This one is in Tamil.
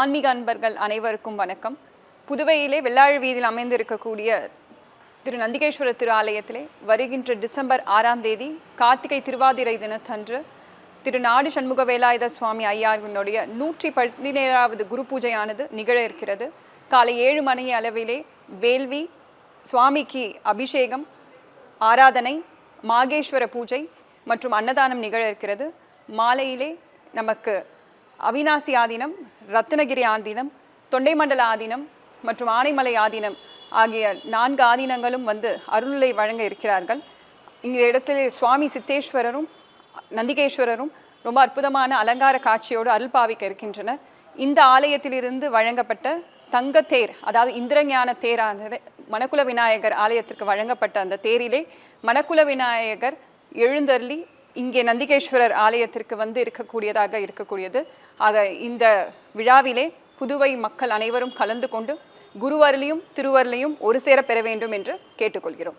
ஆன்மீக அன்பர்கள் அனைவருக்கும் வணக்கம். புதுவையிலே வெள்ளாழ் வீதியில் அமைந்திருக்கக்கூடிய திரு நந்திகேஸ்வரர் திரு ஆலயத்திலே வருகின்ற டிசம்பர் ஆறாம் தேதி கார்த்திகை திருவாதிரை தினத்தன்று திரு நாடு சண்முக வேலாயுத சுவாமி ஐயாவினுடைய நூற்றி பதினேழாவது குரு பூஜையானது நிகழ இருக்கிறது. காலை ஏழு மணி அளவிலே வேள்வி சுவாமிக்கு அபிஷேகம் ஆராதனை மாகேஸ்வர பூஜை மற்றும் அன்னதானம் நிகழ இருக்கிறது. மாலையிலே நமக்கு அவினாசி ஆதீனம் ரத்னகிரி ஆதீனம் தொண்டைமண்டல ஆதீனம் மற்றும் ஆனைமலை ஆதீனம் ஆகிய நான்கு ஆதீனங்களும் வந்து அருளை வழங்க இருக்கிறார்கள். இந்த இடத்தில் சுவாமி சித்தேஸ்வரரும் நந்திகேஸ்வரரும் ரொம்ப அற்புதமான அலங்கார காட்சியோடு அருள் பாவிக்க இருக்கின்றனர் இந்த ஆலயத்திலிருந்து வழங்கப்பட்ட தங்கத்தேர் அதாவது இந்திரஞான தேரானது மணக்குல விநாயகர் ஆலயத்திற்கு வழங்கப்பட்ட அந்த தேரிலே மணக்குல விநாயகர் எழுந்தருளி இங்கே நந்திகேஸ்வரர் ஆலயத்திற்கு வந்து இருக்கக்கூடியதாக இருக்கக்கூடியது. ஆக இந்த விழாவிலே புதுவை மக்கள் அனைவரும் கலந்து கொண்டு குருவருளையும் திருவருளையும் ஒரு சேர பெற வேண்டும் என்று கேட்டுக்கொள்கிறோம்.